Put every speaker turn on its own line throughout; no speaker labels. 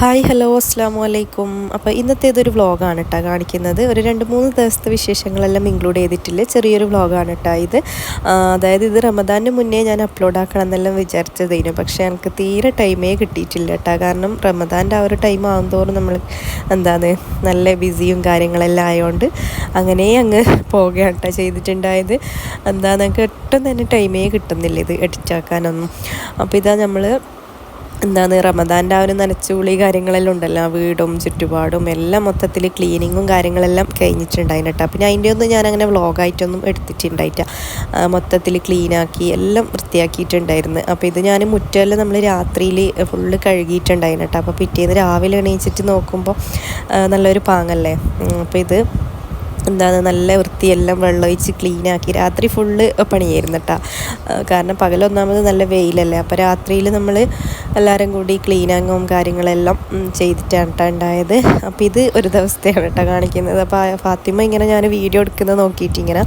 Hi hello അസ്സാം വലൈക്കും അപ്പോൾ ഇന്നത്തെ ഇതൊരു വ്ളോഗാണ് കേട്ടോ കാണിക്കുന്നത്. ഒരു രണ്ട് മൂന്ന് ദിവസത്തെ വിശേഷങ്ങളെല്ലാം ഇൻക്ലൂഡ് ചെയ്തിട്ടില്ല? ചെറിയൊരു വ്ളോഗാണ് കേട്ടോ ഇത്. അതായത് ഇത് റമദാന് മുന്നേ ഞാൻ അപ്ലോഡ് ആക്കണം എന്നെല്ലാം വിചാരിച്ചതേനു. പക്ഷേ എനിക്ക് തീരെ ടൈമേ കിട്ടിയിട്ടില്ല കേട്ടോ കാരണം റമദാന്റെ ആ ഒരു ടൈം ആകുന്തോറും നമ്മൾ എന്താണ് നല്ല ബിസിയും കാര്യങ്ങളെല്ലാം ആയതുകൊണ്ട് അങ്ങനെ അങ്ങ് പോകുകയാണ് കേട്ടോ ചെയ്തിട്ടുണ്ടായത്. എന്താ നമുക്ക് ഒട്ടും തന്നെ ടൈമേ കിട്ടുന്നില്ല ഇത് എഡിറ്റാക്കാനൊന്നും അപ്പോൾ ഇതാ നമ്മൾ എന്താണ് റമദാന്റെ ആ ഒരു നനച്ചുപുളി കാര്യങ്ങളെല്ലാം ഉണ്ടല്ലോ. വീടും ചുറ്റുപാടും എല്ലാം മൊത്തത്തിൽ ക്ലീനിങ്ങും കാര്യങ്ങളെല്ലാം കഴിഞ്ഞിട്ടുണ്ടായിരുന്നു കേട്ടോ പിന്നെ അതിന്റെ ഒന്നും ഞാനങ്ങനെ വ്ളോഗായിട്ടൊന്നും എടുത്തിട്ടുണ്ടായിട്ട മൊത്തത്തിൽ ക്ലീനാക്കി എല്ലാം വൃത്തിയാക്കിയിട്ടുണ്ടായിരുന്നു. അപ്പോൾ ഇത് ഞാൻ മുറ്റമെല്ലാം നമ്മൾ രാത്രിയിൽ ഫുള്ള് കഴുകിയിട്ടുണ്ടായിരുന്നു കേട്ടോ അപ്പോൾ പിറ്റേന്ന് രാവിലെ എണീച്ചിട്ട് നോക്കുമ്പോൾ നല്ലൊരു പാങ്ങല്ലേ? അപ്പോൾ ഇത് എന്താണ് നല്ല വൃത്തിയെല്ലാം വെള്ളമൊഴിച്ച് ക്ലീനാക്കി. രാത്രി ഫുള്ള് പണിയായിരുന്നു കേട്ടോ കാരണം പകലൊന്നാമത് നല്ല വെയിലല്ലേ. അപ്പോൾ രാത്രിയിൽ നമ്മൾ എല്ലാവരും കൂടി ക്ലീനാങ്ങും കാര്യങ്ങളെല്ലാം ചെയ്തിട്ടാണ് കേട്ടോ ഉണ്ടായത് അപ്പോൾ ഇത് ഒരു ദിവസത്തെയാണ് കേട്ടോ കാണിക്കുന്നത്. അപ്പോൾ ഫാത്തിമ ഇങ്ങനെ ഞാൻ വീഡിയോ എടുക്കുന്നത് നോക്കിയിട്ട് ഇങ്ങനെ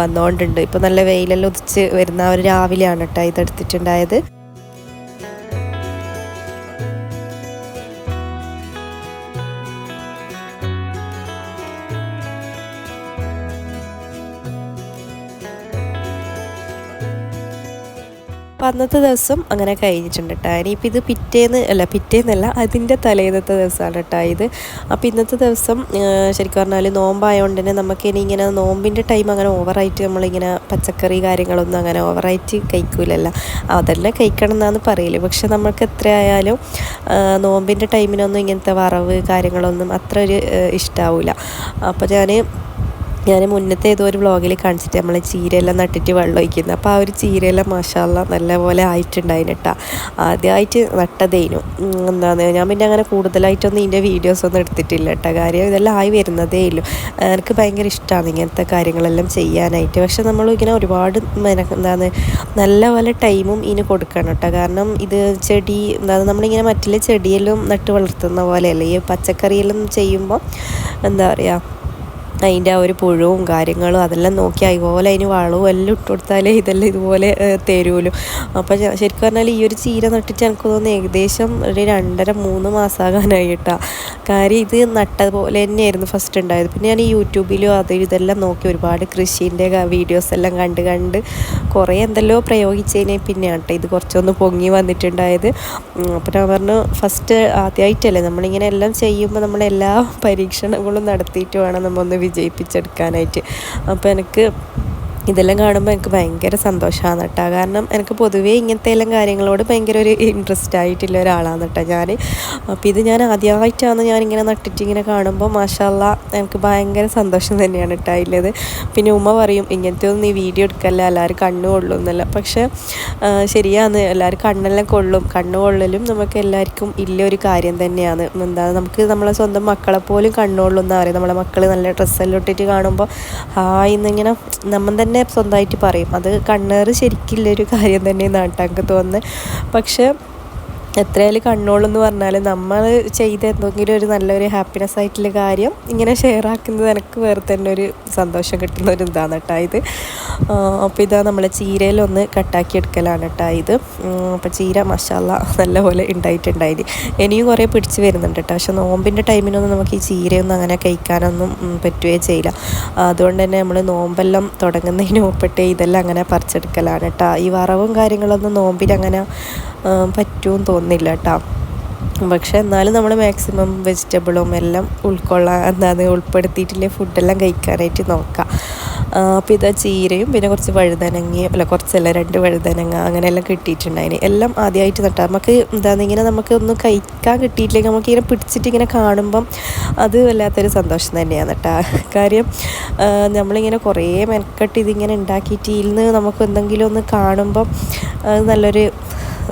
വന്നുകൊണ്ടുണ്ട് ഇപ്പോൾ നല്ല വെയിലെല്ലാം ഉദിച്ച് വരുന്ന ഒരു രാവിലെയാണ് കേട്ടോ ഇതെടുത്തിട്ടുണ്ടായത്. അപ്പം അന്നത്തെ ദിവസം അങ്ങനെ കഴിഞ്ഞിട്ടുണ്ട് കേട്ടോ ഇനിയിപ്പോൾ ഇത് പിറ്റേന്ന് അല്ല പിറ്റേന്നല്ല അതിന്റെ തലേന്നത്തെ ദിവസമാണ് കേട്ടോ ഇത്. അപ്പോൾ ഇന്നത്തെ ദിവസം ശരിക്കും പറഞ്ഞാൽ നോമ്പായതുകൊണ്ട് തന്നെ നമുക്കിനി ഇങ്ങനെ നോമ്പിന്റെ ടൈം അങ്ങനെ ഓവറായിട്ട് നമ്മളിങ്ങനെ പച്ചക്കറി കാര്യങ്ങളൊന്നും അങ്ങനെ ഓവറായിട്ട് കഴിക്കൂലല്ലോ. അതെല്ലാം കഴിക്കണം എന്നാണ് പറയൽ. പക്ഷെ നമുക്ക് എത്രയായാലും നോമ്പിന്റെ ടൈമിനൊന്നും ഇങ്ങനത്തെ വറവ് കാര്യങ്ങളൊന്നും അത്ര ഒരു ഇഷ്ടമാവില്ല അപ്പോൾ ഞാൻ ഞാൻ മുന്നത്തെ ഏതോ ഒരു വ്ളോഗിൽ കാണിച്ചിട്ട് നമ്മൾ ചീരയെല്ലാം നട്ടിട്ട് വെള്ളം ഒഴിക്കുന്നത് അപ്പോൾ ആ ഒരു ചീരയെല്ലാം മാഷാല്ല നല്ലപോലെ ആയിട്ടുണ്ടായിന് കേട്ടോ ആദ്യമായിട്ട് നട്ടതേനു. എന്താണ് ഞാൻ പിന്നെ അങ്ങനെ കൂടുതലായിട്ടൊന്നും ഇതിന്റെ വീഡിയോസ് ഒന്നും എടുത്തിട്ടില്ല കേട്ടോ കാര്യം ഇതെല്ലാം ആയി വരുന്നതേ ഉള്ളൂ. എനിക്ക് ഭയങ്കര ഇഷ്ടമാണ് ഇങ്ങനത്തെ കാര്യങ്ങളെല്ലാം ചെയ്യാനായിട്ട്. പക്ഷെ നമ്മൾ ഇങ്ങനെ ഒരുപാട് എന്താണ് നല്ലപോലെ ടൈമും ഇതിന് കൊടുക്കണം കേട്ടോ കാരണം ഇത് ചെടി എന്താണ് നമ്മളിങ്ങനെ മറ്റുള്ള ചെടിയെല്ലാം നട്ട് വളർത്തുന്ന പോലെയല്ല? ഈ പച്ചക്കറിയെല്ലാം ചെയ്യുമ്പോൾ എന്താ പറയുക അതിന്റെ ആ ഒരു പുഴുവും കാര്യങ്ങളും അതെല്ലാം നോക്കി അതുപോലെ അതിന് വളവും എല്ലാം ഇട്ട് കൊടുത്താലേ ഇതെല്ലാം ഇതുപോലെ തരുമല്ലോ അപ്പോൾ ശരിക്കും പറഞ്ഞാൽ ഈ ഒരു ചീര നട്ടിട്ട് എനിക്ക് തോന്നുന്നു ഏകദേശം ഒരു രണ്ടര മൂന്ന് മാസമാകാനായിട്ടാണ് കാര്യം ഇത് നട്ടതുപോലെ തന്നെയായിരുന്നു ഫസ്റ്റ് ഉണ്ടായത്. പിന്നെ ഞാൻ യൂട്യൂബിലും അത് ഇതെല്ലാം നോക്കി ഒരുപാട് കൃഷീന്റെ വീഡിയോസ് എല്ലാം കണ്ട് കണ്ട് കുറേ എന്തെല്ലോ പ്രയോഗിച്ചതിനെ പിന്നെയാണ് കേട്ടോ ഇത് കുറച്ചൊന്ന് പൊങ്ങി വന്നിട്ടുണ്ടായത്. അപ്പം ഞാൻ പറഞ്ഞു ഫസ്റ്റ് ആദ്യമായിട്ടല്ലേ നമ്മളിങ്ങനെ എല്ലാം ചെയ്യുമ്പോൾ നമ്മളെല്ലാ പരീക്ഷണങ്ങളും നടത്തിയിട്ട് വേണം നമ്മൊന്ന് വിജയിപ്പിച്ചെടുക്കാനായിട്ട്. അപ്പോൾ എനിക്ക് ഇതെല്ലാം കാണുമ്പോൾ എനിക്ക് ഭയങ്കര സന്തോഷമാണ് കേട്ടോ കാരണം എനിക്ക് പൊതുവേ ഇങ്ങനത്തെ എല്ലാം കാര്യങ്ങളോട് ഭയങ്കര ഒരു ഇൻട്രസ്റ്റ് ആയിട്ടുള്ള ഒരാളാണ് കേട്ടോ ഞാൻ അപ്പോൾ ഇത് ഞാൻ ആദ്യമായിട്ടാണ് ഞാനിങ്ങനെ നട്ടിട്ട് ഇങ്ങനെ കാണുമ്പോൾ മാഷാല്ല എനിക്ക് ഭയങ്കര സന്തോഷം തന്നെയാണ് കേട്ടോ അതിലത് പിന്നെ ഉമ്മ പറയും ഇങ്ങനത്തെ ഒന്നും നീ വീഡിയോ എടുക്കല്ല? എല്ലാവരും കണ്ണു കൊള്ളുന്നല്ല. പക്ഷേ ആ, ശരിയാണ്. എല്ലാവരും കണ്ണെല്ലാം കൊള്ളും. കണ്ണു കൊള്ളലും നമുക്ക് എല്ലാവർക്കും ഇല്ല ഒരു കാര്യം തന്നെയാണ്. എന്താ നമുക്ക് നമ്മളെ സ്വന്തം മക്കളെ പോലും കണ്ണുകൊള്ളുന്ന പറയും നമ്മളെ മക്കൾ നല്ല ഡ്രസ്സെല്ലാം ഇട്ടിട്ട് കാണുമ്പോൾ ഹായ് എന്നിങ്ങനെ നമ്മൾ തന്നെ സ്വന്തമായിട്ട് പറയും. അത് കണ്ണേറ് ശരിക്കുള്ളൊരു കാര്യം തന്നെ നാട്ടാക്ക് തോന്നുന്നത്. പക്ഷേ എത്രയായാലും കണ്ണോളെന്ന് പറഞ്ഞാൽ നമ്മൾ ചെയ്ത എന്തെങ്കിലും ഒരു നല്ലൊരു ഹാപ്പിനെസ് ആയിട്ടുള്ള കാര്യം ഇങ്ങനെ ഷെയർ ആക്കുന്നത് എനിക്ക് വേറെ തന്നെ ഒരു സന്തോഷം കിട്ടുന്ന ഒരു ഇതാണ് കേട്ടോ ഇത്. അപ്പോൾ ഇതാ നമ്മൾ ചീരയിലൊന്ന് കട്ടാക്കി എടുക്കലാണ് കേട്ടോ ഇത്. അപ്പോൾ ചീര മസാല നല്ലപോലെ ഉണ്ടായിട്ടുണ്ടായി ഇനിയും കുറേ പിടിച്ച് വരുന്നുണ്ട് കേട്ടോ പക്ഷെ നോമ്പിന്റെ ടൈമിനൊന്നും നമുക്ക് ഈ ചീരയൊന്നും അങ്ങനെ കഴിക്കാനൊന്നും പറ്റുകയേ ചെയ്യില്ല. അതുകൊണ്ട് തന്നെ നമ്മൾ നോമ്പെല്ലാം തുടങ്ങുന്നതിന് മുമ്പിട്ട് ഇതെല്ലാം അങ്ങനെ പറിച്ചെടുക്കലാണ് കേട്ടോ ഈ വറവും കാര്യങ്ങളൊന്നും നോമ്പിനങ്ങനെ പറ്റുമെന്ന് തോന്നുന്നില്ല കേട്ടോ പക്ഷെ എന്നാലും നമ്മൾ മാക്സിമം വെജിറ്റബിളും എല്ലാം ഉൾക്കൊള്ളാൻ എന്താണ് ഉൾപ്പെടുത്തിയിട്ടുള്ള ഫുഡെല്ലാം കഴിക്കാനായിട്ട് നോക്കാം. അപ്പോൾ ഇതാ ചീരയും പിന്നെ കുറച്ച് വഴുതനങ്ങ അല്ല കുറച്ചല്ല രണ്ട് വഴുതനങ്ങ അങ്ങനെയെല്ലാം കിട്ടിയിട്ടുണ്ടായിന്. എല്ലാം ആദ്യമായിട്ട് നട്ടാൽ നമുക്ക് എന്താണ് ഇങ്ങനെ നമുക്ക് ഒന്നും കഴിക്കാൻ കിട്ടിയിട്ടില്ലെങ്കിൽ നമുക്ക് ഇങ്ങനെ പിടിച്ചിട്ട് ഇങ്ങനെ കാണുമ്പം അത് വല്ലാത്തൊരു സന്തോഷം തന്നെയാണ് കേട്ടോ കാര്യം നമ്മളിങ്ങനെ കുറേ മെനക്കെട്ട് ഇതിങ്ങനെ ഉണ്ടാക്കിയിട്ട് ഇതിൽ നിന്ന് നമുക്ക് എന്തെങ്കിലും ഒന്ന് കാണുമ്പം നല്ലൊരു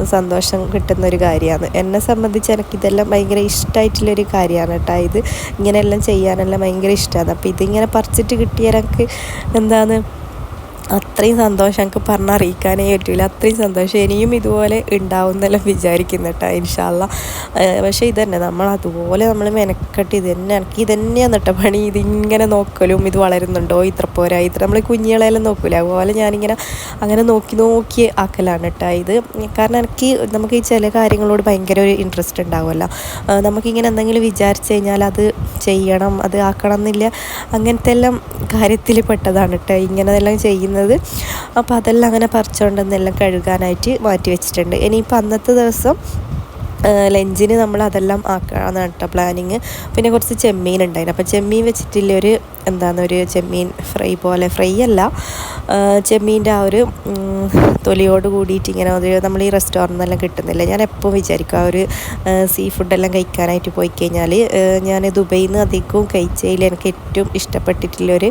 സന്തോഷം കിട്ടുന്ന ഒരു കാര്യമാണ്. എന്നെ സംബന്ധിച്ച് എനിക്കിതെല്ലാം ഭയങ്കര ഇഷ്ടമായിട്ടുള്ളൊരു കാര്യമാണ് കേട്ടോ ഇത്. ഇങ്ങനെയെല്ലാം ചെയ്യാനെല്ലാം ഭയങ്കര ഇഷ്ടമാണ് അപ്പോൾ ഇതിങ്ങനെ പറിച്ചിട്ട് കിട്ടിയാൽ എനിക്ക് എന്താണ് അത്രയും സന്തോഷം എനിക്ക് പറഞ്ഞറിയിക്കാനേ പറ്റില്ല അത്രയും സന്തോഷം ഇനിയും ഇതുപോലെ ഉണ്ടാവും എന്നെല്ലാം വിചാരിക്കുന്നു കേട്ടോ ഇൻഷാല്ല പക്ഷേ ഇതന്നെ നമ്മൾ അതുപോലെ നമ്മൾ മെനക്കെട്ട് ഇത് തന്നെ എനിക്ക് ഇതന്നെയാണ് കേട്ടോ പണി. ഇതിങ്ങനെ നോക്കലും ഇത് വളരുന്നുണ്ടോ? ഇത്ര പോരാ ഇത്ര നമ്മൾ കുഞ്ഞുകളെല്ലാം നോക്കില്ല അതുപോലെ ഞാനിങ്ങനെ അങ്ങനെ നോക്കി നോക്കി ആക്കലാണ് കേട്ടോ ഇത്. കാരണം എനിക്ക് നമുക്ക് ഈ ചില കാര്യങ്ങളോട് ഭയങ്കര ഒരു ഇൻട്രസ്റ്റ് ഉണ്ടാവുമല്ലോ. നമുക്കിങ്ങനെ എന്തെങ്കിലും വിചാരിച്ചു കഴിഞ്ഞാൽ അത് ചെയ്യണം അത് ആക്കണം എന്നില്ല അങ്ങനത്തെ എല്ലാം കാര്യത്തിൽ പെട്ടതാണ് കേട്ടോ ഇങ്ങനെ എല്ലാം ചെയ്യുന്നത് അപ്പോൾ അതെല്ലാം അങ്ങനെ പറിച്ചുകൊണ്ടെന്നെല്ലാം കഴുകാനായിട്ട് മാറ്റി വെച്ചിട്ടുണ്ട്. ഇനിയിപ്പോൾ അന്നത്തെ ദിവസം ലഞ്ചിന് നമ്മൾ അതെല്ലാം ആക്കാന്നാണ് കേട്ടോ പ്ലാനിങ് പിന്നെ കുറച്ച് ചെമ്മീൻ ഉണ്ടായിരുന്നു. അപ്പോൾ ചെമ്മീൻ വെച്ചിട്ടില്ല ഒരു എന്താണ് ഒരു ചെമ്മീൻ ഫ്രൈ പോലെ? ഫ്രൈ അല്ല. ചെമ്മീന്റെ ആ ഒരു തൊലിയോട് കൂടിയിട്ട് ഇങ്ങനെ ഒരു നമ്മൾ ഈ റെസ്റ്റോറന്റിലെല്ലാം കിട്ടുന്നില്ല? ഞാൻ എപ്പോൾ വിചാരിക്കും ആ ഒരു സീ ഫുഡെല്ലാം കഴിക്കാനായിട്ട് പോയി കഴിഞ്ഞാൽ ഞാൻ ദുബൈയിൽ നിന്ന് അധികവും കഴിച്ചതിൽ എനിക്ക് ഏറ്റവും ഇഷ്ടപ്പെട്ടിട്ടുള്ളൊരു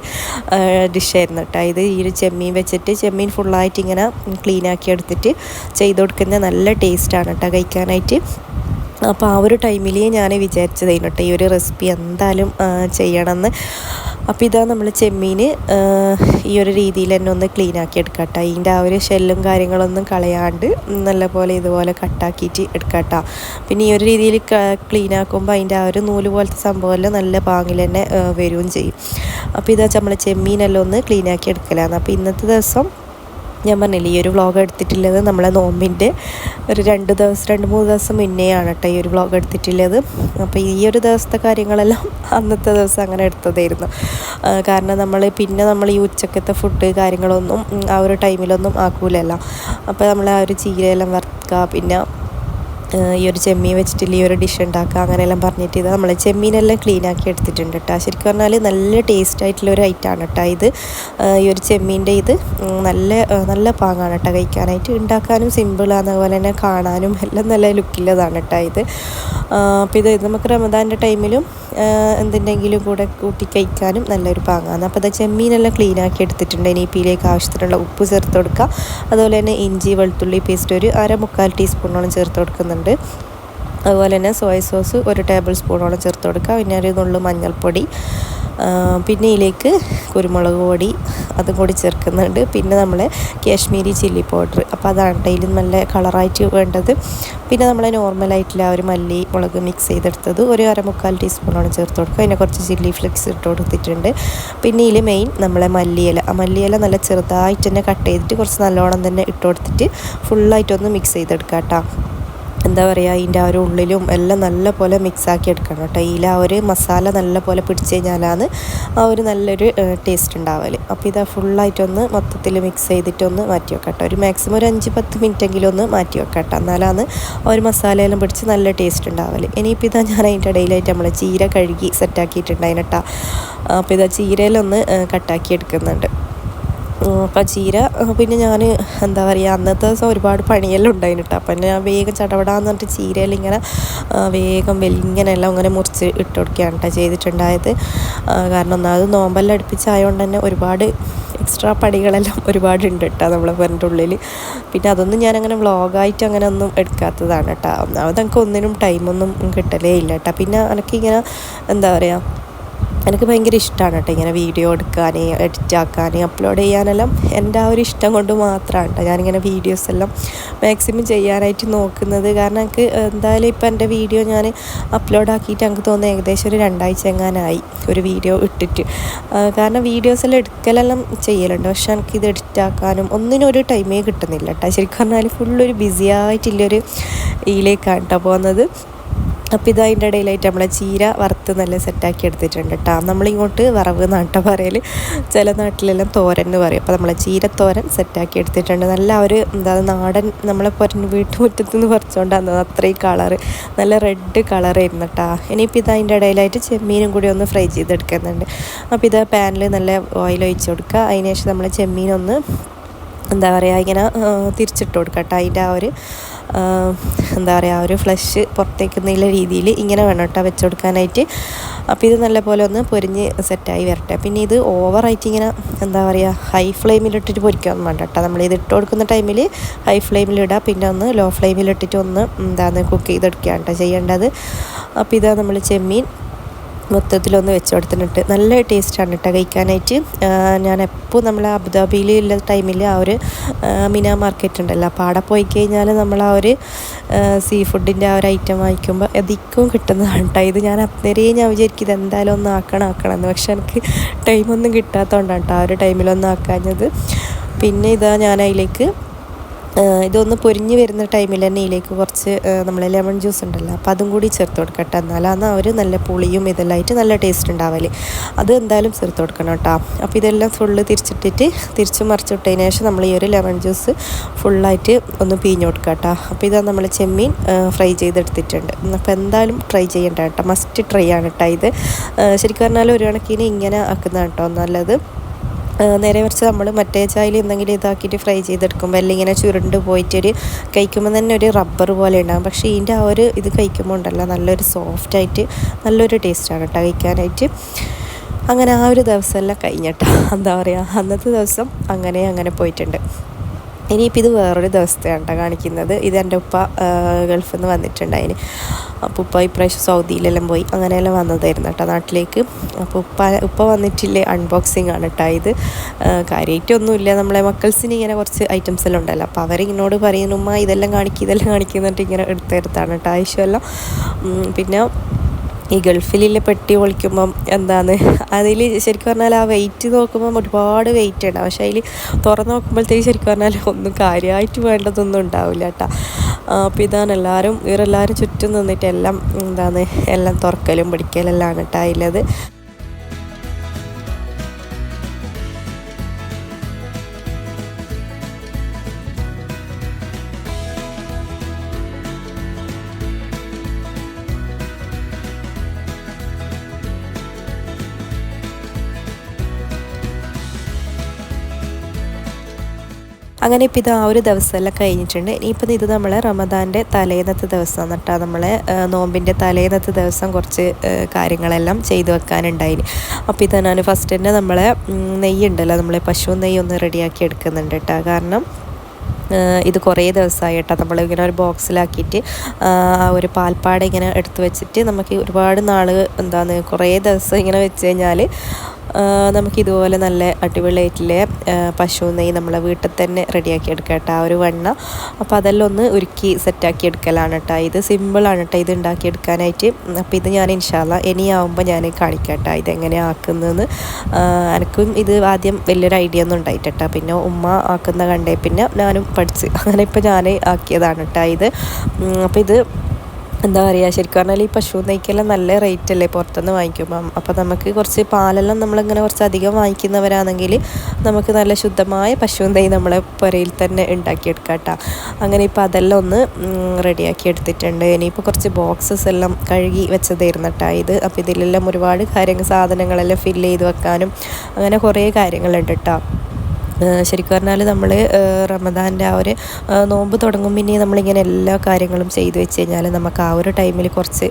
ഡിഷായിരുന്നു കേട്ടോ. ഇത് ഈ ഒരു ചെമ്മീൻ വെച്ചിട്ട് ചെമ്മീൻ ഫുള്ളായിട്ട് ഇങ്ങനെ ക്ലീനാക്കി എടുത്തിട്ട് ചെയ്ത് കൊടുക്കുന്ന നല്ല ടേസ്റ്റാണ് കേട്ടോ കഴിക്കാനായിട്ട്. അപ്പോൾ ആ ഒരു ടൈമിൽ ഞാൻ വിചാരിച്ചതായിരുന്നു കേട്ടോ ഈ ഒരു റെസിപ്പി എന്തായാലും ചെയ്യണമെന്ന്. അപ്പോൾ ഇതാ നമ്മൾ ചെമ്മീൻ ഈ ഒരു രീതിയിൽ തന്നെ ഒന്ന് ക്ലീൻ ആക്കി എടുക്കാം കേട്ടോ അതിന്റെ ആ ഒരു ഷെല്ലും കാര്യങ്ങളൊന്നും കളയാണ്ട് നല്ലപോലെ ഇതുപോലെ കട്ടാക്കിയിട്ട് എടുക്കാം കേട്ടോ പിന്നെ ഈ ഒരു രീതിയിൽ ക്ലീൻ ആക്കുമ്പോൾ അതിന്റെ ആ ഒരു നൂൽ പോലത്തെ സംഭവമെല്ലാം നല്ല പാങ്ങിൽ തന്നെ വരികയും ചെയ്യും. അപ്പോൾ ഇതാ നമ്മൾ ചെമ്മീനെല്ലാം ഒന്ന് ക്ലീൻ ആക്കി എടുക്കലാണ്. അപ്പോൾ ഇന്നത്തെ ദിവസം ഞാൻ പറഞ്ഞില്ല ഈ ഒരു വ്ളോഗ് എടുത്തിട്ടുള്ളത് നമ്മളെ നോമ്പിന്റെ ഒരു രണ്ട് ദിവസം രണ്ട് മൂന്ന് ദിവസം മുന്നെയാണ് കേട്ടോ ഈ ഒരു വ്ളോഗ് എടുത്തിട്ടുള്ളത്. അപ്പോൾ ഈ ഒരു ദിവസത്തെ കാര്യങ്ങളെല്ലാം അന്നത്തെ ദിവസം അങ്ങനെ എടുത്തതായിരുന്നു. കാരണം നമ്മൾ പിന്നെ നമ്മൾ ഈ ഉച്ചക്കത്തെ ഫുഡ് കാര്യങ്ങളൊന്നും ആ ഒരു ടൈമിലൊന്നും ആക്കൂലല്ലോ. അപ്പോൾ നമ്മൾ ആ ഒരു ചീരയെല്ലാം വറുക്കുക പിന്നെ ഈ ഒരു ചെമ്മീൻ വെച്ചിട്ടില്ല ഈ ഒരു ഡിഷ് ഉണ്ടാക്കുക അങ്ങനെയെല്ലാം പറഞ്ഞിട്ട് ഇത് നമ്മൾ ചെമ്മീനെല്ലാം ക്ലീൻ ആക്കി എടുത്തിട്ടുണ്ട് കേട്ടോ ശരിക്കും പറഞ്ഞാൽ നല്ല ടേസ്റ്റ് ആയിട്ടുള്ള ഒരു ഐറ്റമാണ് കേട്ടോ ഇത്. ഈ ഒരു ചെമ്മീന്റെ ഇത് നല്ല നല്ല പാങ്ങാണ് കേട്ടോ കഴിക്കാനായിട്ട്. ഉണ്ടാക്കാനും സിമ്പിളാണ് അതുപോലെ തന്നെ കാണാനും എല്ലാം നല്ല ലുക്കില്ലതാണ് കേട്ടോ ഇത്. അപ്പോൾ ഇത് നമുക്ക് റമദാന്റെ ടൈമിലും എന്തിന്റെങ്കിലും കൂടെ കൂട്ടി കഴിക്കാനും നല്ലൊരു പാങ്ങാണ്. അപ്പോൾ അത് ചെമ്മീനെല്ലാം ക്ലീൻ ആക്കി എടുത്തിട്ടുണ്ട്. ഇപ്പിയിലേക്ക് ആവശ്യത്തിനുള്ള ഉപ്പ് ചേർത്ത് കൊടുക്കുക. അതുപോലെ തന്നെ ഇഞ്ചി വെളുത്തുള്ളി പേസ്റ്റ് ഒരു അര മുക്കാൽ ടീസ്പൂണോളം ചേർത്ത് കൊടുക്കുന്നുണ്ട് അതുപോലെ തന്നെ സോയ സോസ് ഒരു ടേബിൾ സ്പൂണോളം ചേർത്ത് കൊടുക്കുക. പിന്നെ ഒരു നുള്ളു മഞ്ഞൾപ്പൊടി പിന്നെ ഇതിലേക്ക് കുരുമുളക് പൊടി അതും കൂടി ചേർക്കുന്നുണ്ട്. പിന്നെ നമ്മൾ കാശ്മീരി ചില്ലി പൗഡർ അപ്പോൾ അതാണ് ഡെയിലും നല്ല കളറായിട്ട് വേണ്ടത്. പിന്നെ നമ്മൾ നോർമലായിട്ടുള്ള ഒരു മല്ലി മുളക് മിക്സ് ചെയ്തെടുത്തത് ഒരു അരമുക്കാൽ ടീസ്പൂണാണ് ചേർത്ത് കൊടുക്കുക. അതിനെ കുറച്ച് ചില്ലി ഫ്ലെക്സ് ഇട്ട് കൊടുത്തിട്ടുണ്ട്. പിന്നെ ഇതിൽ മെയിൻ നമ്മളെ മല്ലിയില. ആ മല്ലിയില നല്ല ചെറുതായിട്ട് തന്നെ കട്ട് ചെയ്തിട്ട് കുറച്ച് നല്ലോണം തന്നെ ഇട്ട് കൊടുത്തിട്ട് ഫുള്ളായിട്ടൊന്ന് മിക്സ് ചെയ്തെടുക്കാം കേട്ടോ. എന്താ പറയുക അതിന്റെ ആ ഒരു ഉള്ളിലും എല്ലാം നല്ല പോലെ മിക്സാക്കി എടുക്കണം കേട്ടോ. ഇതിൽ ആ ഒരു മസാല നല്ല പോലെ പിടിച്ച് കഴിഞ്ഞാലാണ് ആ ഒരു നല്ലൊരു ടേസ്റ്റ് ഉണ്ടാവൽ. അപ്പോൾ ഇത് ഫുള്ളായിട്ടൊന്ന് മൊത്തത്തിൽ മിക്സ് ചെയ്തിട്ടൊന്ന് മാറ്റി വെക്കാം കേട്ടോ. ഒരു മാക്സിമം ഒരു അഞ്ച് പത്ത് മിനിറ്റെങ്കിലും ഒന്ന് മാറ്റി വെക്കാം കേട്ടോ. എന്നാലാണ് ആ ഒരു മസാലയെല്ലാം പിടിച്ച് നല്ല ടേസ്റ്റ് ഉണ്ടാവൽ. ഇനിയിപ്പോൾ ഇതാ ഞാൻ അതിന്റെ ഇടയിലായിട്ട് നമ്മൾ ചീര കഴുകി സെറ്റാക്കിയിട്ടുണ്ടായിന് കേട്ടോ അപ്പോൾ ഇതാ ചീരയിലൊന്ന് കട്ടാക്കി എടുക്കുന്നുണ്ട്. അപ്പം ചീര പിന്നെ ഞാൻ എന്താ പറയുക അന്നത്തെ ദിവസം ഒരുപാട് പണിയെല്ലാം ഉണ്ടായിരുന്നു കേട്ടോ അപ്പം ഞാൻ വേഗം ചടപടാന്ന് പറഞ്ഞിട്ട് ചീരയിൽ ഇങ്ങനെ വേഗം വെലിങ്ങനെ എല്ലാം ഇങ്ങനെ മുറിച്ച് ഇട്ട് കൊടുക്കുകയാണ് കേട്ടോ ചെയ്തിട്ടുണ്ടായത്. കാരണം ഒന്നാമത് നോമ്പെല്ലാം അടുപ്പിച്ചായതുകൊണ്ട് തന്നെ ഒരുപാട് എക്സ്ട്രാ പണികളെല്ലാം ഒരുപാട് ഉണ്ട് കേട്ടോ നമ്മളെ പേരന്റെ ഉള്ളിൽ പിന്നെ അതൊന്നും ഞാനങ്ങനെ വ്ളോഗായിട്ട് അങ്ങനെ ഒന്നും എടുക്കാത്തതാണ് കേട്ടോ ഒന്നാമത് എനിക്ക് ഒന്നിനും ടൈമൊന്നും കിട്ടലേ ഇല്ല കേട്ടോ പിന്നെ എനിക്കിങ്ങനെ എന്താ പറയുക എനിക്ക് ഭയങ്കര ഇഷ്ടമാണ് കേട്ടോ ഇങ്ങനെ വീഡിയോ എടുക്കാൻ എഡിറ്റ് ആക്കാൻ അപ്ലോഡ് ചെയ്യാനെല്ലാം എന്റെ ആ ഒരു ഇഷ്ടം കൊണ്ട് മാത്രമാണ് കേട്ടോ ഞാനിങ്ങനെ വീഡിയോസ് എല്ലാം മാക്സിമം ചെയ്യാനായിട്ട് നോക്കുന്നത്. കാരണം എനിക്ക് എന്തായാലും ഇപ്പം എന്റെ വീഡിയോ ഞാൻ അപ്ലോഡ് ആക്കിയിട്ട് എനിക്ക് തോന്നുന്നത് ഏകദേശം ഒരു രണ്ടാഴ്ച എങ്ങാനായി ഒരു വീഡിയോ ഇട്ടിട്ട്. കാരണം വീഡിയോസ് എല്ലാം എടുക്കലെല്ലാം ചെയ്യലുണ്ട്. പക്ഷെ എനിക്ക് ഇത് എഡിറ്റ് ആക്കാനും ഒന്നിനും ഒരു ടൈമേ കിട്ടുന്നില്ല കേട്ടോ. ശരിക്കും പറഞ്ഞാൽ ഫുള്ളൊരു ബിസിയായിട്ടുള്ളൊരു ഇതിലേക്കാണ് കേട്ടോ പോകുന്നത്. അപ്പോൾ ഇത് അതിന്റെ ഇടയിലായിട്ട് നമ്മളെ ചീര വറുത്ത് നല്ല സെറ്റാക്കി എടുത്തിട്ടുണ്ട് കേട്ടോ. നമ്മളിങ്ങോട്ട് വറവ് നാട്ട പറയൽ ചില നാട്ടിലെല്ലാം തോരൻ എന്ന് പറയും. അപ്പോൾ നമ്മളെ ചീരത്തോരൻ സെറ്റാക്കി എടുത്തിട്ടുണ്ട്. നല്ല ഒരു എന്താ നാടൻ നമ്മളെ പുരൻ വീട്ടുമുറ്റത്ത് നിന്ന് പറിച്ചുകൊണ്ടാണ് അത്രയും കളറ് നല്ല റെഡ് കളറായിരുന്നു കേട്ടോ. ഇനിയിപ്പോൾ ഇത് അതിന്റെ ഇടയിലായിട്ട് ചെമ്മീനും കൂടി ഒന്ന് ഫ്രൈ ചെയ്തെടുക്കുന്നുണ്ട്. അപ്പോൾ ഇത് പാനിൽ നല്ല ഓയിൽ ഒഴിച്ച് കൊടുക്കുക. അതിന് നമ്മളെ ചെമ്മീനൊന്ന് എന്താ പറയുക ഇങ്ങനെ തിരിച്ചിട്ട് കൊടുക്കുക കേട്ടോ. അതിന്റെ ആ ഒരു എന്താ പറയുക ഒരു ഫ്ലഷ് പുറത്തേക്ക് എന്നുള്ള രീതിയിൽ ഇങ്ങനെ വേണം കേട്ടോ വെച്ച് കൊടുക്കാനായിട്ട് അപ്പോൾ ഇത് നല്ലപോലെ ഒന്ന് പൊരിഞ്ഞ് സെറ്റായി വരട്ടെ. പിന്നെ ഇത് ഓവറായിട്ട് ഇങ്ങനെ എന്താ പറയുക ഹൈ ഫ്ലെയിമിലിട്ടിട്ട് പൊരിക്കുകയൊന്നും വേണ്ട കേട്ടോ. നമ്മൾ ഇത് ഇട്ട് കൊടുക്കുന്ന ടൈമിൽ ഹൈ ഫ്ലെയിമിലിടുക പിന്നെ ഒന്ന് ലോ ഫ്ലെയിമിലിട്ടിട്ട് ഒന്ന് എന്താണ് കുക്ക് ചെയ്തെടുക്കുകയാണ് കേട്ടോ ചെയ്യേണ്ടത്. അപ്പോൾ ഇതാ നമ്മൾ ചെമ്മീൻ. മൊത്തത്തിലൊന്ന് വെച്ച് കൊടുത്തിട്ടുണ്ട് നല്ല ടേസ്റ്റാണ് കേട്ടോ കഴിക്കാനായിട്ട്. ഞാൻ എപ്പോൾ നമ്മൾ അബുദാബിയിൽ ഉള്ള ടൈമിൽ ആ ഒരു മിന മാർക്കറ്റ് ഉണ്ടല്ലോ. അപ്പോൾ അവിടെ പോയി കഴിഞ്ഞാൽ നമ്മൾ ആ ഒരു സീ ഫുഡിന്റെ ആ ഒരു ഐറ്റം വാങ്ങിക്കുമ്പോൾ അധികവും കിട്ടുന്നതാണ് കേട്ടോ ഇത് ഞാൻ അന്നേരേ ഞാൻ വിചാരിക്കും ഇത് എന്തായാലും ഒന്ന് ആക്കണം ആക്കണം എന്ന്. പക്ഷെ എനിക്ക് ടൈമൊന്നും കിട്ടാത്തതുകൊണ്ടാണ് കേട്ടോ ആ ഒരു ടൈമിലൊന്നും ആക്കാഞ്ഞത്. പിന്നെ ഇതാ ഞാൻ അതിലേക്ക് ഇതൊന്ന് പൊരിഞ്ഞ് വരുന്ന ടൈമിൽ തന്നെ ഇതിലേക്ക് കുറച്ച് നമ്മൾ ലെമൺ ജ്യൂസ് ഉണ്ടല്ലോ അപ്പോൾ അതും കൂടി ചേർത്ത് കൊടുക്കട്ടെ. എന്നാലാണ് അവർ നല്ല പുളിയും ഇതെല്ലാം ആയിട്ട് നല്ല ടേസ്റ്റ് ഉണ്ടാവൽ. അത് എന്തായാലും ചേർത്ത് കൊടുക്കണം കേട്ടോ. അപ്പോൾ ഇതെല്ലാം ഫുള്ള് തിരിച്ചിട്ടിട്ട് തിരിച്ച് മറിച്ചിട്ടതിന് ശേഷം നമ്മൾ ഈ ഒരു ലെമൺ ജ്യൂസ് ഫുള്ളായിട്ട് ഒന്ന് പിഴിഞ്ഞ് കൊടുക്കുക കേട്ടോ. അപ്പോൾ ഇതാ നമ്മൾ ചെമ്മീൻ ഫ്രൈ ചെയ്തെടുത്തിട്ടുണ്ട്. അപ്പോൾ എന്തായാലും ട്രൈ ചെയ്യേണ്ട കേട്ടോ. മസ്റ്റ് ട്രൈ ആണ് കേട്ടോ ഇത്. ശരിക്കും പറഞ്ഞാൽ ഒരു കണക്കിന് ഇങ്ങനെ ആക്കുന്നതാണ് കേട്ടോ നല്ലത്. നേരെ മറിച്ച് നമ്മൾ മറ്റേ ചായയിൽ എന്തെങ്കിലും ഇതാക്കിയിട്ട് ഫ്രൈ ചെയ്തെടുക്കുമ്പോൾ അല്ലെങ്കിൽ ഇങ്ങനെ ചുരുണ്ട് പോയിട്ടൊരു കഴിക്കുമ്പോൾ തന്നെ ഒരു റബ്ബർ പോലെ ഉണ്ടാകും പക്ഷേ ഇതിന്റെ ആ ഒരു ഇത് കഴിക്കുമ്പോൾ ഉണ്ടല്ലോ നല്ലൊരു സോഫ്റ്റായിട്ട് നല്ലൊരു ടേസ്റ്റാണ് കേട്ടോ കഴിക്കാനായിട്ട്. അങ്ങനെ ആ ഒരു ദിവസമെല്ലാം കഴിഞ്ഞിട്ടാ എന്താ പറയുക അന്നത്തെ ദിവസം അങ്ങനെ അങ്ങനെ പോയിട്ടുണ്ട്. ഇനിയിപ്പോൾ ഇത് വേറൊരു ദിവസത്തെയാണ് കേട്ടോ കാണിക്കുന്നത്. ഇത് എന്റെ ഉപ്പ ഗൾഫിൽ നിന്ന് വന്നിട്ടുണ്ടായിന്. അപ്പോൾ ഉപ്പ ഇപ്രാവശ്യം സൗദിയിലെല്ലാം പോയി. അങ്ങനെയെല്ലാം വന്നതായിരുന്നു കേട്ടോ നാട്ടിലേക്ക്. അപ്പോൾ ഉപ്പ ഉപ്പ വന്നിട്ടില്ലേ അൺബോക്സിങ് ആണ് കേട്ടോ ഇത്. കാര്യമായിട്ടൊന്നുമില്ല നമ്മളെ മക്കൾസിന് ഇങ്ങനെ കുറച്ച് ഐറ്റംസ് എല്ലാം ഉണ്ടല്ലോ. അപ്പോൾ അവരിങ്ങനോട് പറയുന്നു ഉമ്മ ഇതെല്ലാം കാണിക്കുക ഇതെല്ലാം കാണിക്കുന്നിട്ട് ഇങ്ങനെ എടുത്തെടുത്താണ് കേട്ടോ ആവശ്യമെല്ലാം പിന്നെ ഈ ഗൾഫിലുള്ള പെട്ടി പൊളിക്കുമ്പം എന്താണ്? അതിൽ ശരിക്കും പറഞ്ഞാൽ ആ വെയിറ്റ് നോക്കുമ്പം ഒരുപാട് വെയിറ്റ് ഉണ്ട്. പക്ഷേ അതിൽ തുറന്ന് നോക്കുമ്പോഴത്തേക്ക് ശരിക്കും പറഞ്ഞാൽ ഒന്നും കാര്യമായിട്ട് വേണ്ടതൊന്നും ഉണ്ടാവില്ല കേട്ടോ. അപ്പോൾ ഇതാണ് എല്ലാവരും ഇവരെല്ലാവരും ചുറ്റും നിന്നിട്ട് എല്ലാം എന്താണ് എല്ലാം തുറക്കലും പിടിക്കലെല്ലാം കേട്ടോ അതിലത്. അങ്ങനെ ഇപ്പം ഇത് ആ ഒരു ദിവസമെല്ലാം കഴിഞ്ഞിട്ടുണ്ട്. ഇനിയിപ്പം ഇത് നമ്മൾ റമദാന്റെ തലേന്നത്തെ ദിവസം കേട്ടോ നമ്മൾ നോമ്പിന്റെ തലേന്നത്തെ ദിവസം കുറച്ച് കാര്യങ്ങളെല്ലാം ചെയ്തു വെക്കാനുണ്ടായിന്. അപ്പോൾ ഇത് ഞാൻ ഫസ്റ്റ് തന്നെ നമ്മളെ നെയ്യ് ഉണ്ടല്ലോ. നമ്മളെ പശു നെയ്യ് ഒന്ന് റെഡിയാക്കി എടുക്കുന്നുണ്ട് കേട്ടോ. കാരണം ഇത് കുറേ ദിവസമായി കേട്ടോ നമ്മൾ ഇങ്ങനെ ഒരു ബോക്സിലാക്കിയിട്ട് ഒരു പാൽപ്പാട് ഇങ്ങനെ എടുത്തു വെച്ചിട്ട് നമുക്ക് ഒരുപാട് നാൾ എന്താണ് കുറേ ദിവസം ഇങ്ങനെ വെച്ച് കഴിഞ്ഞാൽ നമുക്കിതുപോലെ നല്ല അടിപൊളിയായിട്ടുള്ള പശു നെയ്യ് നമ്മളെ വീട്ടിൽ തന്നെ റെഡിയാക്കി എടുക്കാം കേട്ടോ ആ ഒരു വെണ്ണ. അപ്പോൾ അതെല്ലാം ഒന്ന് ഉരുക്കി സെറ്റാക്കി എടുക്കലാണ് കേട്ടോ. ഇത് സിമ്പിളാണ് കേട്ടോ ഇത് ഉണ്ടാക്കിയെടുക്കാനായിട്ട് അപ്പോൾ ഇത് ഞാൻ ഇൻഷാല്ല ഇനിയാവുമ്പോൾ ഞാൻ കാണിക്കാം കേട്ടോ ഇതെങ്ങനെ ആക്കുന്നതെന്ന്. എനിക്കും ഇത് ആദ്യം വലിയൊരു ഐഡിയ ഒന്നും ഉണ്ടായിട്ടോ പിന്നെ ഉമ്മ ആക്കുന്ന കണ്ടേ പിന്നെ ഞാനും പഠിച്ച് അങ്ങനെ ഇപ്പോൾ ഞാൻ ആക്കിയതാണ് കേട്ടോ ഇത്. അപ്പോൾ ഇത് എന്താ പറയുക ശരിക്കും പറഞ്ഞാൽ ഈ പശു നെയ്ക്കെല്ലാം നല്ല റേറ്റ് അല്ലേ പുറത്തുനിന്ന് വാങ്ങിക്കുമ്പം. അപ്പോൾ നമുക്ക് കുറച്ച് പാലെല്ലാം നമ്മളിങ്ങനെ കുറച്ച് അധികം വാങ്ങിക്കുന്നവരാണെങ്കിൽ നമുക്ക് നല്ല ശുദ്ധമായ പശു നെയ്യ് നമ്മളെ പുരയിൽ തന്നെ ഉണ്ടാക്കിയെടുക്കാം കേട്ടോ. അങ്ങനെ ഇപ്പോൾ അതെല്ലാം ഒന്ന് റെഡിയാക്കി എടുത്തിട്ടുണ്ട്. ഇനിയിപ്പോൾ കുറച്ച് ബോക്സസ് എല്ലാം കഴുകി വെച്ചതായിരുന്നു കേട്ടോ ഇത്. അപ്പോൾ ഇതിലെല്ലാം ഒരുപാട് കാര്യങ്ങൾ സാധനങ്ങളെല്ലാം ഫില്ല് ചെയ്ത് വെക്കാനും അങ്ങനെ കുറേ കാര്യങ്ങളുണ്ട് കേട്ടോ. ശരിക്കും പറഞ്ഞാൽ നമ്മൾ റമദാന്റെ ആ ഒരു നോമ്പ് തുടങ്ങും പിന്നെ നമ്മളിങ്ങനെ എല്ലാ കാര്യങ്ങളും ചെയ്തു വെച്ച് കഴിഞ്ഞാൽ നമുക്ക് ആ ഒരു ടൈമിൽ കുറച്ച്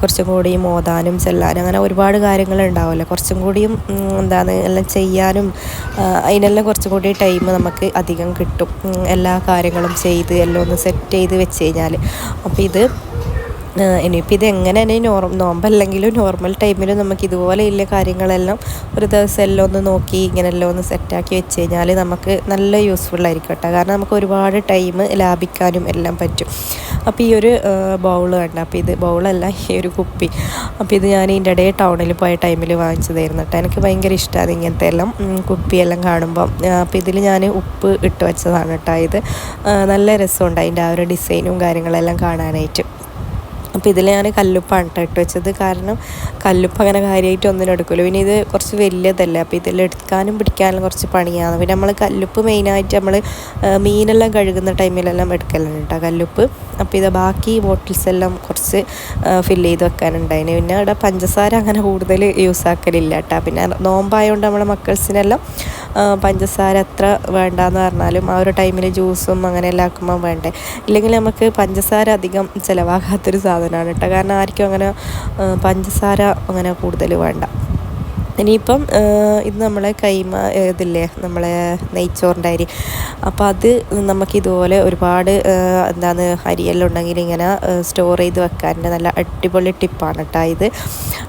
കുറച്ചും കൂടിയും ഓതാനും ചെല്ലാനും അങ്ങനെ ഒരുപാട് കാര്യങ്ങൾ ഉണ്ടാവുമല്ലോ കുറച്ചും കൂടിയും എന്താണ് എല്ലാം ചെയ്യാനും അതിനെല്ലാം കുറച്ചും കൂടി ടൈം നമുക്ക് അധികം കിട്ടും. എല്ലാ കാര്യങ്ങളും ചെയ്ത് എല്ലാം ഒന്ന് സെറ്റ് ചെയ്ത് വെച്ച് കഴിഞ്ഞാൽ അപ്പോൾ ഇത് ഇനിയിപ്പോൾ ഇതെങ്ങനെ തന്നെ നോർ നോമ്പല്ലെങ്കിലും നോർമൽ ടൈമിൽ നമുക്ക് ഇതുപോലെ ഇല്ല കാര്യങ്ങളെല്ലാം ഒരു ദിവസം എല്ലാം ഒന്ന് നോക്കി ഇങ്ങനെ എല്ലാം ഒന്ന് സെറ്റാക്കി വെച്ച് കഴിഞ്ഞാൽ നമുക്ക് നല്ല യൂസ്ഫുൾ ആയിരിക്കും കേട്ടോ. കാരണം നമുക്ക് ഒരുപാട് ടൈം ലാഭിക്കാനും എല്ലാം പറ്റും. അപ്പോൾ ഈ ഒരു ബൗൾ വേണ്ട അപ്പോൾ ഇത് ബൗളല്ല ഈ ഒരു കുപ്പി. അപ്പോൾ ഇത് ഞാൻ ഇതിന്റെ ഇടയിൽ ടൗണിൽ പോയ ടൈമിൽ വാങ്ങിച്ചതായിരുന്നു കേട്ടോ. എനിക്ക് ഭയങ്കര ഇഷ്ടമാണ് ഇങ്ങനത്തെ എല്ലാം കുപ്പിയെല്ലാം കാണുമ്പം. അപ്പോൾ ഇതിൽ ഞാൻ ഉപ്പ് ഇട്ട് വെച്ചതാണ് കേട്ടോ ഇത്. നല്ല രസമുണ്ട് അതിന്റെ ആ ഒരു ഡിസൈനും കാര്യങ്ങളെല്ലാം കാണാനായിട്ട്. അപ്പോൾ ഇതിൽ ഞാൻ കല്ലുപ്പാണ് കേട്ടോ ഇട്ട് വെച്ചത്. കാരണം കല്ലുപ്പ് അങ്ങനെ കാര്യമായിട്ട് ഒന്നിനും എടുക്കുമല്ലോ പിന്നെ ഇത് കുറച്ച് വലിയതല്ലേ അപ്പോൾ ഇതിൽ എടുക്കാനും പിടിക്കാനും കുറച്ച് പണിയാണ്. പിന്നെ നമ്മൾ കല്ലുപ്പ് മെയിനായിട്ട് നമ്മൾ മീനെല്ലാം കഴുകുന്ന ടൈമിലെല്ലാം എടുക്കലുണ്ട് കേട്ടോ കല്ലുപ്പ്. അപ്പോൾ ഇത് ബാക്കി ബോട്ടിൽസ് എല്ലാം കുറച്ച് ഫില്ല് ചെയ്ത് വെക്കാനുണ്ടായിന് പിന്നെ ഇവിടെ പഞ്ചസാര അങ്ങനെ കൂടുതൽ യൂസ് ആക്കലില്ല കേട്ടോ പിന്നെ നോമ്പായതുകൊണ്ട് നമ്മളെ മക്കൾസിനെല്ലാം പഞ്ചസാര എത്ര വേണ്ടാന്ന് പറഞ്ഞാലും ആ ഒരു ടൈമിൽ ജ്യൂസും അങ്ങനെ എല്ലാം ആക്കുമ്പോൾ വേണ്ടേ. ഇല്ലെങ്കിൽ നമുക്ക് പഞ്ചസാര അധികം ചിലവാകാത്തൊരു സാധനമാണ് കേട്ടോ. കാരണം ആർക്കും അങ്ങനെ പഞ്ചസാര അങ്ങനെ കൂടുതൽ വേണ്ട. ഇനിയിപ്പം ഇത് നമ്മളെ കൈമ ഇതില്ലേ നമ്മളെ നെയ്ച്ചോറിന്റെ അരി. അപ്പോൾ അത് നമുക്കിതുപോലെ ഒരുപാട് എന്താണ് അരിയെല്ലാം ഉണ്ടെങ്കിൽ ഇങ്ങനെ സ്റ്റോർ ചെയ്ത് വെക്കാന്റെ നല്ല അടിപൊളി ടിപ്പാണ് കേട്ടോ ഇത്.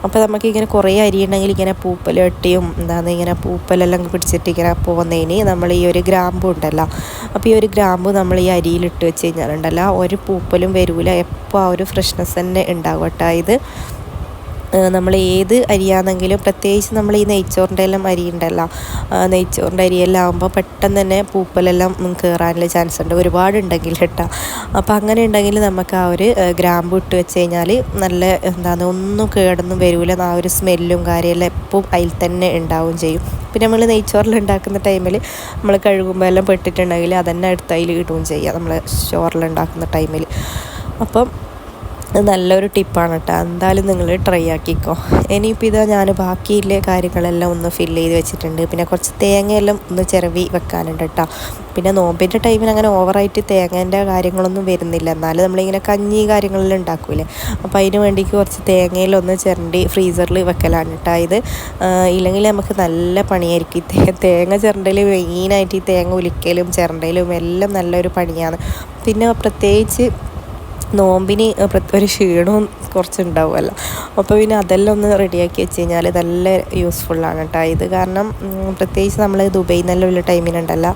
അപ്പോൾ നമുക്കിങ്ങനെ കുറേ അരി ഉണ്ടെങ്കിൽ ഇങ്ങനെ പൂപ്പലൊട്ടിയും എന്താണ് ഇങ്ങനെ പൂപ്പലെല്ലാം പിടിച്ചിട്ട് ഇങ്ങനെ പോകുന്നതിന് നമ്മൾ ഈ ഒരു ഗ്രാമ്പു ഉണ്ടല്ലോ. അപ്പോൾ ഈ ഒരു ഗ്രാമ്പു നമ്മൾ ഈ അരിയിലിട്ട് വെച്ച് കഴിഞ്ഞാലുണ്ടല്ലോ ഒരു പൂപ്പലും വരൂല. എപ്പോൾ ആ ഒരു ഫ്രഷ്നെസ് തന്നെ ഉണ്ടാവും കേട്ടോ ഇത്. നമ്മൾ ഏത് അരിയാണെങ്കിലും പ്രത്യേകിച്ച് നമ്മൾ ഈ നെയ്ച്ചോറിന്റെ എല്ലാം അരി ഉണ്ടല്ലോ. നെയ്ച്ചോറിന്റെ അരിയെല്ലാം ആകുമ്പോൾ പെട്ടെന്ന് തന്നെ പൂപ്പലെല്ലാം കയറാനുള്ള ചാൻസ് ഉണ്ട്. ഒരുപാട് ഉണ്ടെങ്കിൽ കേട്ടോ. അപ്പോൾ അങ്ങനെ ഉണ്ടെങ്കിൽ നമുക്ക് ആ ഒരു ഗ്രാമ്പ് ഇട്ട് വെച്ച് കഴിഞ്ഞാൽ നല്ല എന്താണ് ഒന്നും കേടൊന്നും വരില്ല ആ ഒരു സ്മെല്ലും കാര്യമെല്ലാം എപ്പോൾ അതിൽ തന്നെ ഉണ്ടാവുകയും ചെയ്യും. പിന്നെ നമ്മൾ നെയ്ച്ചോറിൽ ഉണ്ടാക്കുന്ന ടൈമിൽ നമ്മൾ കഴുകുമ്പോൾ എല്ലാം പെട്ടിട്ടുണ്ടെങ്കിൽ അതന്നെ അടുത്ത് അതിൽ ഇടുകയും ചെയ്യാം. നമ്മൾ ചോറിൽ ഉണ്ടാക്കുന്ന ടൈമിൽ. അപ്പം നല്ലൊരു ടിപ്പാണ് കേട്ടോ എന്തായാലും നിങ്ങൾ ട്രൈ ആക്കിക്കോ. ഇനിയിപ്പോൾ ഇതാ ഞാൻ ബാക്കിയിലെ കാര്യങ്ങളെല്ലാം ഒന്ന് ഫില്ല് ചെയ്ത് വെച്ചിട്ടുണ്ട്. പിന്നെ കുറച്ച് തേങ്ങയെല്ലാം ഒന്ന് ചിരവി വെക്കാനുണ്ട് കേട്ടോ പിന്നെ നോമ്പിന്റെ ടൈമിൽ അങ്ങനെ ഓവറായിട്ട് തേങ്ങേന്റെ കാര്യങ്ങളൊന്നും വരുന്നില്ല. എന്നാലും നമ്മളിങ്ങനെ കഞ്ഞി കാര്യങ്ങളെല്ലാം ഉണ്ടാക്കൂലേ അപ്പോൾ അതിന് വേണ്ടി കുറച്ച് തേങ്ങയിലൊന്ന് ചിരണ്ടി ഫ്രീസറിൽ വെക്കലാണ് കേട്ടോ ഇത്. ഇല്ലെങ്കിൽ നമുക്ക് നല്ല പണിയായിരിക്കും. ഈ തേങ്ങ ചിരണ്ടയിൽ മെയിനായിട്ട് ഈ തേങ്ങ ഉലിക്കലും ചിരണ്ടയിലും എല്ലാം നല്ലൊരു പണിയാണ്. പിന്നെ പ്രത്യേകിച്ച് നോമ്പിന് ഒരു ക്ഷീണവും കുറച്ചുണ്ടാവുമല്ലോ. അപ്പോൾ പിന്നെ അതെല്ലാം ഒന്ന് റെഡിയാക്കി വെച്ച് കഴിഞ്ഞാൽ നല്ല യൂസ്ഫുള്ളാണ് കേട്ടോ. ഇത് കാരണം പ്രത്യേകിച്ച് നമ്മൾ ദുബൈയിൽ നിന്നെല്ലാം ഉള്ള ടൈമിനുണ്ടല്ല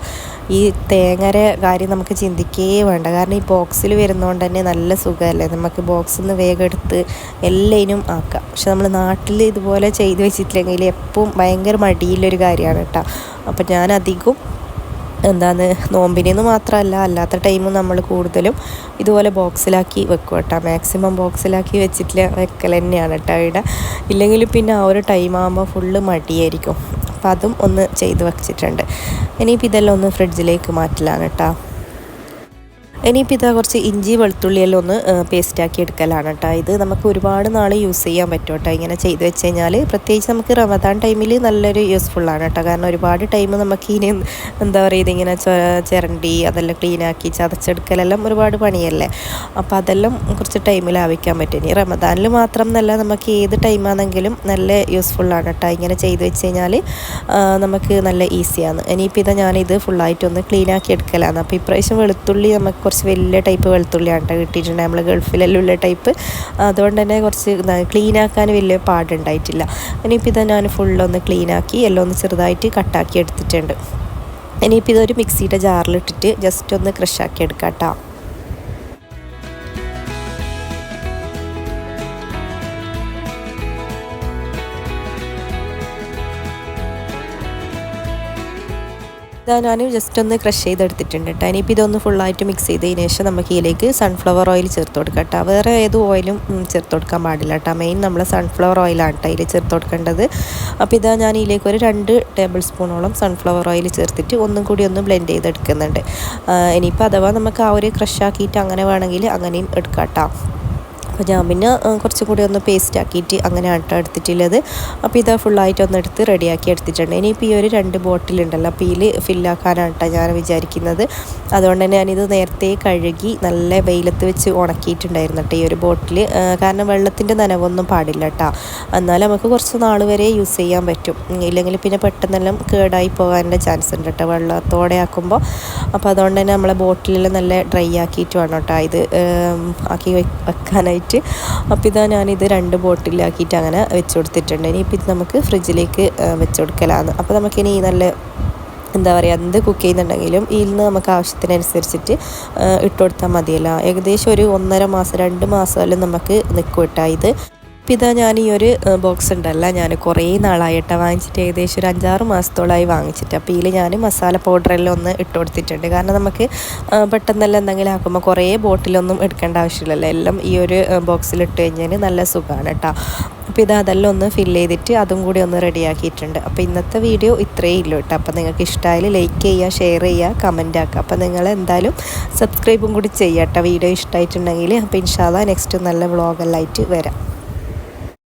ഈ തേങ്ങര കാര്യം നമുക്ക് ചിന്തിക്കേ വേണ്ട. കാരണം ഈ ബോക്സിൽ വരുന്നതുകൊണ്ട് തന്നെ നല്ല സുഖമല്ലേ? നമുക്ക് ബോക്സിൽ നിന്ന് വേഗം എടുത്ത് എല്ലാത്തിനും ആക്കാം. പക്ഷെ നമ്മൾ നാട്ടിൽ ഇതുപോലെ ചെയ്ത് വെച്ചിട്ടില്ലെങ്കിൽ എപ്പോഴും ഭയങ്കര മടിയിലൊരു കാര്യമാണ് കേട്ടോ. അപ്പോൾ ഞാൻ അധികം എന്താണ് നോമ്പിനെന്ന് മാത്രമല്ല അല്ലാത്ത ടൈമും നമ്മൾ കൂടുതലും ഇതുപോലെ ബോക്സിലാക്കി വെക്കും കേട്ടോ. മാക്സിമം ബോക്സിലാക്കി വെച്ചിട്ട് വെക്കൽ തന്നെയാണ് കേട്ടോ ഇവിടെ. ഇല്ലെങ്കിൽ പിന്നെ ആ ഒരു ടൈം ആകുമ്പോൾ ഫുള്ള് മടിയായിരിക്കും. അപ്പം അതും ഒന്ന് ചെയ്ത് വെച്ചിട്ടുണ്ട്. ഇനിയിപ്പോൾ ഇതെല്ലാം ഒന്ന് ഫ്രിഡ്ജിലേക്ക് മാറ്റലാണ് കേട്ടോ. ഇനിയിപ്പോൾ കുറച്ച് ഇഞ്ചി വെളുത്തുള്ളിയെല്ലാം ഒന്ന് പേസ്റ്റാക്കി എടുക്കലാണ് കേട്ടോ ഇത് നമുക്ക് ഒരുപാട് നാൾ യൂസ് ചെയ്യാൻ പറ്റും കേട്ടോ ഇങ്ങനെ ചെയ്ത് വെച്ച് കഴിഞ്ഞാൽ പ്രത്യേകിച്ച് നമുക്ക് റമദാൻ ടൈമിൽ നല്ലൊരു യൂസ്ഫുള്ളാണ് കേട്ടോ കാരണം ഒരുപാട് ടൈം നമുക്ക് ഇനി എന്താ പറയുക ഇതിങ്ങനെ ചിരണ്ടി അതെല്ലാം ക്ലീനാക്കി ചതച്ചെടുക്കലെല്ലാം ഒരുപാട് പണിയല്ലേ. അപ്പോൾ അതെല്ലാം കുറച്ച് ടൈമിൽ ആവിക്കാൻ പറ്റും. ഇനി റമദാനിൽ മാത്രം എന്നല്ല നമുക്ക് ഏത് ടൈമാണെങ്കിലും നല്ല യൂസ്ഫുള്ളാണ് കേട്ടോ ഇങ്ങനെ ചെയ്ത് വെച്ച് കഴിഞ്ഞാൽ നമുക്ക് നല്ല ഈസിയാണ് ഇനിയിപ്പോൾ ഇതാ ഞാനിത് ഫുള്ളായിട്ടൊന്ന് ക്ലീനാക്കി എടുക്കലാണ്. അപ്പോൾ ഇപ്രാവശ്യം വെളുത്തുള്ളി നമുക്ക് കുറച്ച് വലിയ ടൈപ്പ് വെളുത്തുള്ളിയാണ് കേട്ടോ കിട്ടിയിട്ടുണ്ട്. നമ്മൾ ഗൾഫിലെല്ലാം ഉള്ള ടൈപ്പ്. അതുകൊണ്ട് തന്നെ കുറച്ച് ക്ലീൻ ആക്കാൻ വലിയ പാടുണ്ടായിട്ടില്ല. ഇനിയിപ്പോൾ ഇത് ഞാൻ ഫുള്ളൊന്ന് ക്ലീൻ ആക്കി എല്ലാം ഒന്ന് ചെറുതായിട്ട് കട്ടാക്കി എടുത്തിട്ടുണ്ട്. ഇനിയിപ്പോൾ ഇതൊരു മിക്സിയുടെ ജാറിലിട്ടിട്ട് ജസ്റ്റ് ഒന്ന് ക്രഷാക്കി എടുക്കാം കേട്ടോ ഇതാ ഞാൻ ജസ്റ്റ് ഒന്ന് ക്രഷ് ചെയ്തെടുത്തിട്ടുണ്ട് കേട്ടോ ഇനിയിപ്പോൾ ഇതൊന്ന് ഫുള്ളായിട്ട് മിക്സ് ചെയ്തതിന് ശേഷം നമുക്ക് ഇതിലേക്ക് സൺഫ്ലവർ ഓയിൽ ചേർത്ത് കൊടുക്കാം കേട്ടോ വേറെ ഏത് ഓയിലും ചേർത്ത് കൊടുക്കാൻ പാടില്ല കേട്ടോ മെയിൻ നമ്മൾ സൺഫ്ലവർ ഓയിലാണ് കേട്ടോ ഇതിൽ ചേർത്ത് കൊടുക്കേണ്ടത്. അപ്പോൾ ഇതാ ഞാൻ ഇതിലേക്ക് ഒരു രണ്ട് ടേബിൾ സ്പൂണോളം സൺഫ്ലവർ ഓയിൽ ചേർത്തിട്ട് ഒന്നും കൂടി ഒന്ന് ബ്ലെൻഡ് ചെയ്തെടുക്കുന്നുണ്ട്. ഇനിയിപ്പോൾ അഥവാ നമുക്ക് ആ ഒരു ക്രഷ് ആക്കിയിട്ട് അങ്ങനെ വേണമെങ്കിൽ അങ്ങനെയും എടുക്കാം കേട്ടോ അപ്പോൾ ഞാൻ പിന്നെ കുറച്ചും കൂടി ഒന്ന് പേസ്റ്റ് ആക്കിയിട്ട് അങ്ങനെ ആട്ടോ എടുത്തിട്ടുള്ളത്. അപ്പോൾ ഇത് ഫുള്ളായിട്ട് ഒന്ന് എടുത്ത് റെഡിയാക്കി എടുത്തിട്ടുണ്ട്. ഇനിയിപ്പോൾ ഈ ഒരു രണ്ട് ബോട്ടിലുണ്ടല്ലോ അപ്പോൾ ഇതിൽ ഫില്ലാക്കാനാട്ടോ ഞാൻ വിചാരിക്കുന്നത്. അതുകൊണ്ട് തന്നെ ഞാനിത് നേരത്തെ കഴുകി നല്ല വെയിലത്ത് വെച്ച് ഉണക്കിയിട്ടുണ്ടായിരുന്നു കേട്ടോ ഈ ഒരു ബോട്ടിൽ കാരണം വെള്ളത്തിന്റെ നനവൊന്നും പാടില്ല കേട്ടോ. എന്നാൽ നമുക്ക് കുറച്ച് നാൾ വരെ യൂസ് ചെയ്യാൻ പറ്റും. ഇല്ലെങ്കിൽ പിന്നെ പെട്ടെന്നെല്ലാം കേടായി പോകാനുള്ള ചാൻസ് ഉണ്ട് കേട്ടോ വെള്ളത്തോടെ ആക്കുമ്പോൾ. അപ്പോൾ അതുകൊണ്ട് തന്നെ നമ്മളെ ബോട്ടിലെല്ലാം നല്ല ഡ്രൈ ആക്കിയിട്ട് വേണം കേട്ടോ ഇത് ആക്കി വെക്കാനായിട്ട്. വെച്ചിട്ട് അപ്പോൾ ഇതാ ഞാനിത് രണ്ട് ബോട്ടിലാക്കിയിട്ട് അങ്ങനെ വെച്ച് കൊടുത്തിട്ടുണ്ട്. ഇനിയിപ്പോൾ ഇത് നമുക്ക് ഫ്രിഡ്ജിലേക്ക് വെച്ച് കൊടുക്കലാണ് അപ്പോൾ നമുക്കിനി നല്ല എന്താ പറയുക എന്ത് കുക്ക് ചെയ്യുന്നുണ്ടെങ്കിലും ഇതിൽ നിന്ന് നമുക്ക് ആവശ്യത്തിനനുസരിച്ചിട്ട് ഇട്ട് കൊടുത്താൽ മതിയല്ലോ. ഏകദേശം ഒരു ഒന്നര മാസം രണ്ട് മാസമെല്ലാം നമുക്ക് നിൽക്കും കേട്ടോ ഇത്. ഇപ്പം ഇതാ ഞാൻ ഈ ഒരു ബോക്സ് ഉണ്ടല്ല. ഞാൻ കുറേ നാളായിട്ടാണ് വാങ്ങിച്ചിട്ട് ഏകദേശം ഒരു അഞ്ചാറ് മാസത്തോളമായി വാങ്ങിച്ചിട്ട്. അപ്പോൾ ഇതിൽ ഞാൻ മസാല പൗഡറെല്ലാം ഒന്ന് ഇട്ട് കൊടുത്തിട്ടുണ്ട്. കാരണം നമുക്ക് പെട്ടെന്നെല്ലാം എന്തെങ്കിലും ആക്കുമ്പോൾ കുറേ ബോട്ടിലൊന്നും എടുക്കേണ്ട ആവശ്യമില്ലല്ലോ. എല്ലാം ഈ ഒരു ബോക്സിൽ ഇട്ട് കഴിഞ്ഞാൽ നല്ല സുഖമാണ് കേട്ടോ അപ്പോൾ ഇത് അതെല്ലാം ഒന്ന് ഫില്ല് ചെയ്തിട്ട് അതും കൂടി ഒന്ന് റെഡിയാക്കിയിട്ടുണ്ട് അപ്പോൾ ഇന്നത്തെ വീഡിയോ ഇത്രയേ ഉള്ളൂ കേട്ടോ അപ്പോൾ നിങ്ങൾക്ക് ഇഷ്ടമായാലും ലൈക്ക് ചെയ്യുക ഷെയർ ചെയ്യുക കമന്റ് ആക്കുക അപ്പോൾ നിങ്ങൾ എന്തായാലും സബ്സ്ക്രൈബും കൂടി ചെയ്യാം കേട്ടോ വീഡിയോ ഇഷ്ടമായിട്ടുണ്ടെങ്കിൽ അപ്പോൾ ഇൻഷാല്ല നെക്സ്റ്റ് നല്ല വ്ളോഗെല്ലാം ആയിട്ട് വരാം.